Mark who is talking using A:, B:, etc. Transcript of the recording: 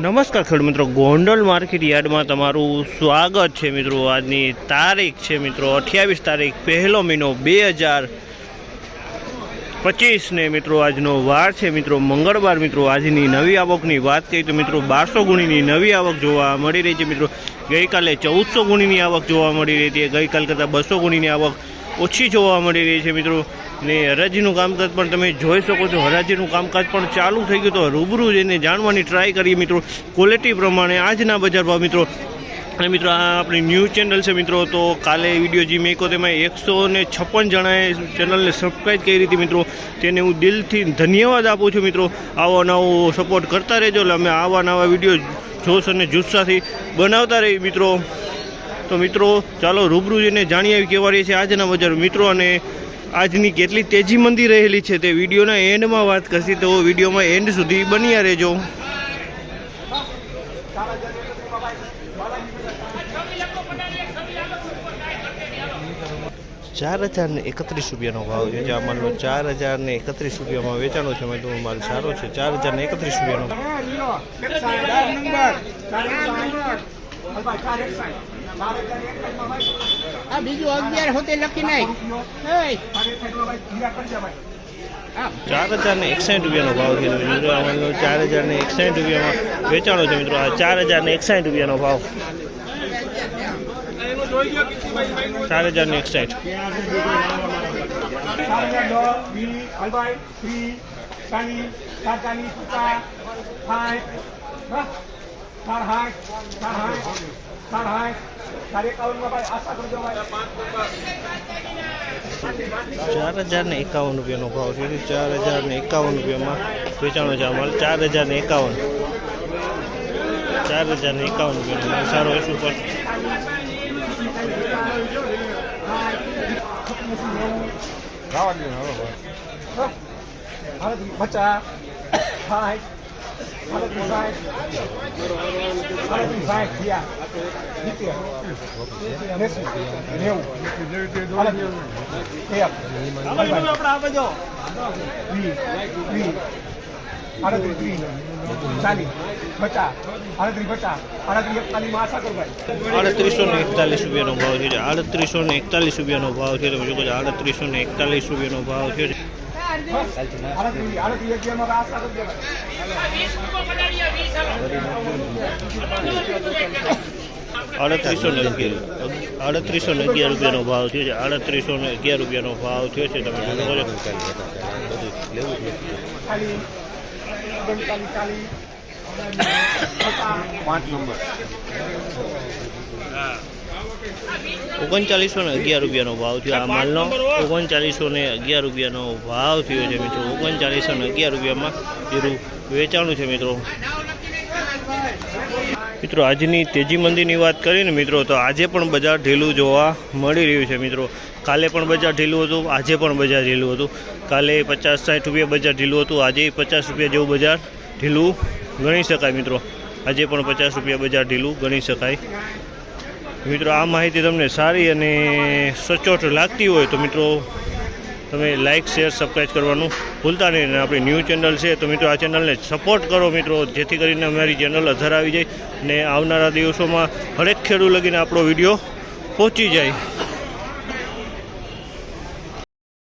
A: નમસ્કાર ખેડૂત મિત્રો. ગોંડલ માર્કેટ યાર્ડમાં તમારું સ્વાગત છે મિત્રો. આજની તારીખ છે મિત્રો. અઠ્યાવીસ તારીખ, પહેલો મહિનો બે હજાર પચીસને મિત્રો આજનો વાર છે મિત્રો. મંગળવાર મિત્રો આજની નવી આવકની વાત કરીએ તો મિત્રો બારસો ગુણીની નવી આવક જોવા મળી રહી છે મિત્રો. ગઈકાલે ચૌદસો ગુણીની આવક જોવા મળી રહી હતી. ગઈકાલ કરતાં બસો ગુણીની આવક ઓછી જોવા મળી રહી છે મિત્રો. ને હરાજીનું કામકાજ પણ તમે જોઈ શકો છો. હરાજીનું કામકાજ પણ ચાલુ થઈ ગયું તો રૂબરૂ જઈને જાણવાની ટ્રાય કરીએ મિત્રો. ક્વોલિટી પ્રમાણે આજના બજાર ભાવ મિત્રો. અને મિત્રો, આ આપણી ન્યૂઝ ચેનલ છે મિત્રો. તો કાલે વીડિયો જે મેં કહો તેમાં એકસો ને છપ્પન જણાએ ચેનલને સબસ્ક્રાઈબ કરી હતી મિત્રો. તેને હું દિલથી ધન્યવાદ આપું છું મિત્રો. આવો નવો સપોર્ટ કરતા રહેજો. એટલે અમે આવા નવા વીડિયો જોશ અને જુસ્સાથી બનાવતા રહીએ મિત્રો. તો મિત્રો, ચાલો રૂબરૂ જઈને જાણી આવી કેવા રહી છે આજના બજાર મિત્રો. અને આજની કેટલી તેજી મંદી રહેલી છે તે વિડીયોના એન્ડમાં વાત કરશી, તો વિડીયોમાં એન્ડ સુધી બન્યા રહેજો. ચાર હજાર ને એકત્રીસ રૂપિયાનો ભાવ છે. જે આ માલ ચાર હજાર ને એકત્રીસ રૂપિયામાં વેચાણો છે મેં તો માલ સારો છે. ચાર હજાર ને એકત્રીસ રૂપિયાનો.
B: આ બીજું અગિયાર હોતે લખી નાખ
A: ચાર હજાર ને એકસાઠ રૂપિયાનો ભાવ છે મિત્રો. આ ચાર હજાર ને એકસાઠ રૂપિયામાં વેચાણો છે મિત્રો. આ ચાર હજાર ને એકસાઠ રૂપિયાનો ભાવ. ચાર હજાર ને એકસાઠ. ચાર હજાર ને એકાવન રૂપિયાનો ભાવ છે. ચાર હજાર ને એકાવન રૂપિયામાં વેચાણો છે આ ચાર હજાર ને એકાવન. ચાર હજાર ને એકાવન રૂપિયાનો માલ સારો હશે ઉપર.
C: બચા. સાઠ આડત્રીસ
A: ને એકતાલીસ રૂપિયાનો ભાવ છે, આડત્રીસો ને એકતાલીસ રૂપિયાનો ભાવ છે તમે આડત્રીસો ને એકતાલીસ રૂપિયાનો ભાવ છે.
C: આડત્રીસ
A: ને અગિયાર આડત્રીસો ને અગિયાર રૂપિયાનો ભાવ થયો છે આડત્રીસો ને અગિયાર રૂપિયાનો ભાવ થયો છે તમે
C: પાંચ નંબર
A: ઓગણચાલીસો ને અગિયાર રૂપિયાનો ભાવ થયો. આ માલનો ઓગણચાલીસો ને અગિયાર રૂપિયાનો ભાવ થયો છે મિત્રો. ઓગણચાલીસો ને અગિયાર રૂપિયામાં જીરું વેચાણું છે મિત્રો. મિત્રો, આજની તેજી મંદીની વાત કરીને મિત્રો, તો આજે પણ બજાર ઢીલું જોવા મળી રહ્યું છે મિત્રો. કાલે પણ બજાર ઢીલું હતું, આજે પણ બજાર ઢીલું હતું. કાલે પચાસ સાઠ રૂપિયા બજાર ઢીલું હતું, આજે પચાસ રૂપિયા જેવું બજાર ઢીલું ગણી શકાય મિત્રો. આજે પણ પચાસ રૂપિયા બજાર ઢીલું ગણી શકાય. મિત્રો, આ માહિતી તમને સારી અને સચોટ લાગતી હોય તો મિત્રો, તમે લાઇક શેર સબસ્ક્રાઈબ કરવાનું ભૂલતા નહીં. અને આપણી ન્યૂ ચેનલ છે, તો મિત્રો આ ચેનલને સપોર્ટ કરો મિત્રો, જેથી કરીને અમારી ચેનલ અધર આવી જાય અને આવનારા દિવસોમાં હરેક ખેડૂત લગીને આપણો વીડિયો પહોંચી જાય.